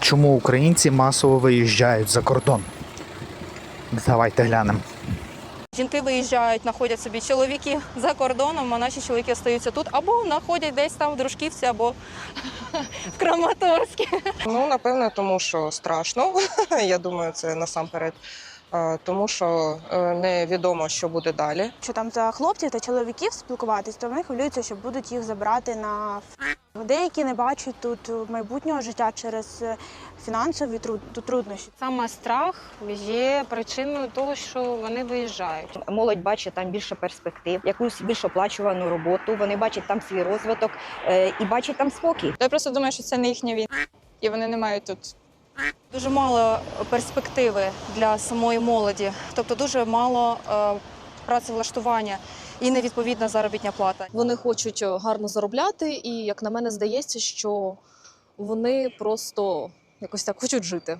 Чому українці масово виїжджають за кордон? Давайте глянемо. Жінки виїжджають, знаходять собі чоловіки за кордоном, а наші чоловіки остаються тут або знаходять десь там в Дружківці, або в Краматорську. Ну, напевно, тому що страшно. Я думаю, це насамперед. Е, Тому що е, невідомо, що буде далі. Що там за хлопців та чоловіків спілкуватись, то вони хвилюються, що будуть їх забрати на ф***. Деякі не бачать тут майбутнього життя через е, фінансові труд- труднощі. Саме страх є причиною того, що вони виїжджають. Молодь бачить там більше перспектив, якусь більш оплачувану роботу. Вони бачать там свій розвиток і бачать там спокій. Я просто думаю, що це не їхня війна, і вони не мають тут Дуже мало перспективи для самої молоді, тобто дуже мало е, працевлаштування і невідповідна заробітня плата. Вони хочуть е, гарно заробляти, і як на мене здається, що вони просто якось так хочуть жити.